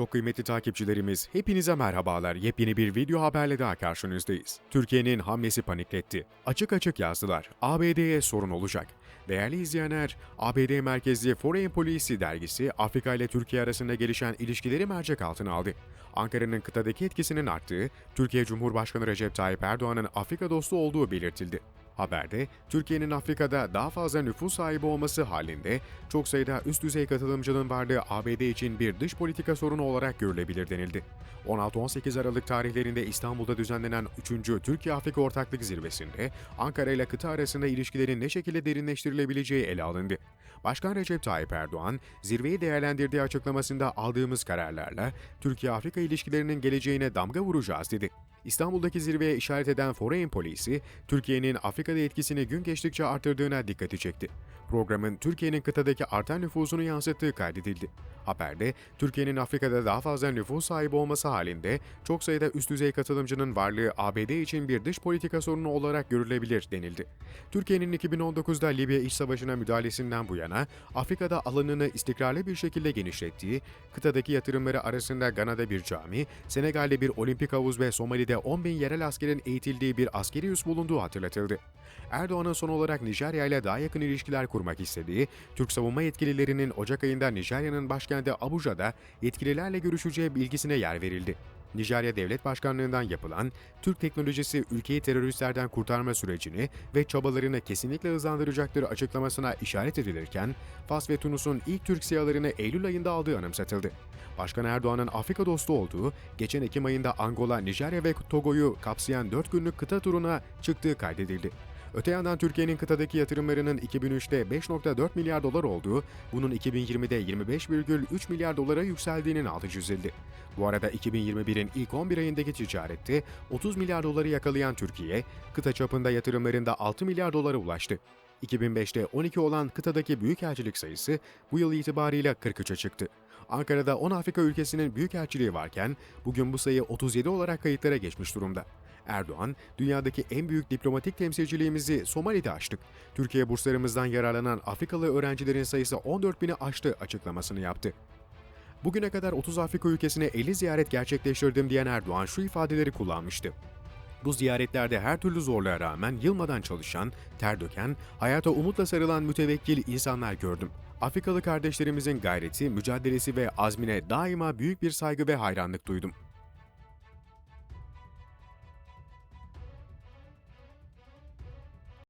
Çok kıymetli takipçilerimiz, hepinize merhabalar. Yepyeni bir video haberle daha karşınızdayız. Türkiye'nin hamlesi panikletti. Açık açık yazdılar. ABD'ye sorun olacak. Değerli izleyenler, ABD merkezli Foreign Policy dergisi Afrika ile Türkiye arasında gelişen ilişkileri mercek altına aldı. Ankara'nın kıtadaki etkisinin arttığı, Türkiye Cumhurbaşkanı Recep Tayyip Erdoğan'ın Afrika dostu olduğu belirtildi. Haberde, Türkiye'nin Afrika'da daha fazla nüfus sahibi olması halinde çok sayıda üst düzey katılımcının varlığı ABD için bir dış politika sorunu olarak görülebilir denildi. 16-18 Aralık tarihlerinde İstanbul'da düzenlenen 3. Türkiye-Afrika Ortaklık Zirvesi'nde Ankara ile kıta arasında ilişkilerin ne şekilde derinleştirilebileceği ele alındı. Başkan Recep Tayyip Erdoğan, zirveyi değerlendirdiği açıklamasında aldığımız kararlarla Türkiye-Afrika ilişkilerinin geleceğine damga vuracağız dedi. İstanbul'daki zirveye işaret eden Foreign Policy, Türkiye'nin Afrika'da etkisini gün geçtikçe artırdığına dikkati çekti. Programın Türkiye'nin kıtadaki artan nüfusunu yansıttığı kaydedildi. Haberde, Türkiye'nin Afrika'da daha fazla nüfus sahibi olması halinde çok sayıda üst düzey katılımcının varlığı ABD için bir dış politika sorunu olarak görülebilir denildi. Türkiye'nin 2019'da Libya iç savaşına müdahalesinden bu yana Afrika'da alanını istikrarlı bir şekilde genişlettiği, kıtadaki yatırımları arasında Gana'da bir cami, Senegal'de bir olimpik havuz ve Somali'de 10 bin yerel askerin eğitildiği bir askeri üs bulunduğu hatırlatıldı. Erdoğan'ın son olarak Nijerya ile daha yakın ilişkiler kurmak istediği, Türk savunma yetkililerinin Ocak ayında Nijerya'nın başkenti Abuja'da yetkililerle görüşeceği bilgisine yer verildi. Nijerya Devlet Başkanlığından yapılan Türk teknolojisi ülkeyi teröristlerden kurtarma sürecini ve çabalarını kesinlikle hızlandıracaktır açıklamasına işaret edilirken, Fas ve Tunus'un ilk Türk siyalarını Eylül ayında aldığı anımsatıldı. Başkan Erdoğan'ın Afrika dostu olduğu, geçen Ekim ayında Angola, Nijerya ve Togo'yu kapsayan 4 günlük kıta turuna çıktığı kaydedildi. Öte yandan Türkiye'nin kıtadaki yatırımlarının 2003'te 5.4 milyar dolar olduğu, bunun 2020'de 25,3 milyar dolara yükseldiğinin altı çizildi. Bu arada 2021'in ilk 11 ayındaki ticarette 30 milyar doları yakalayan Türkiye, kıta çapında yatırımlarında 6 milyar dolara ulaştı. 2005'te 12 olan kıtadaki büyükelçilik sayısı bu yıl itibariyle 43'e çıktı. Ankara'da 10 Afrika ülkesinin büyükelçiliği varken bugün bu sayı 37 olarak kayıtlara geçmiş durumda. Erdoğan, dünyadaki en büyük diplomatik temsilciliğimizi Somali'de açtık. Türkiye burslarımızdan yararlanan Afrikalı öğrencilerin sayısı 14 bini aştı açıklamasını yaptı. Bugüne kadar 30 Afrika ülkesine 50 ziyaret gerçekleştirdim diyen Erdoğan şu ifadeleri kullanmıştı. Bu ziyaretlerde her türlü zorluğa rağmen yılmadan çalışan, ter döken, hayata umutla sarılan mütevekkil insanlar gördüm. Afrikalı kardeşlerimizin gayreti, mücadelesi ve azmine daima büyük bir saygı ve hayranlık duydum.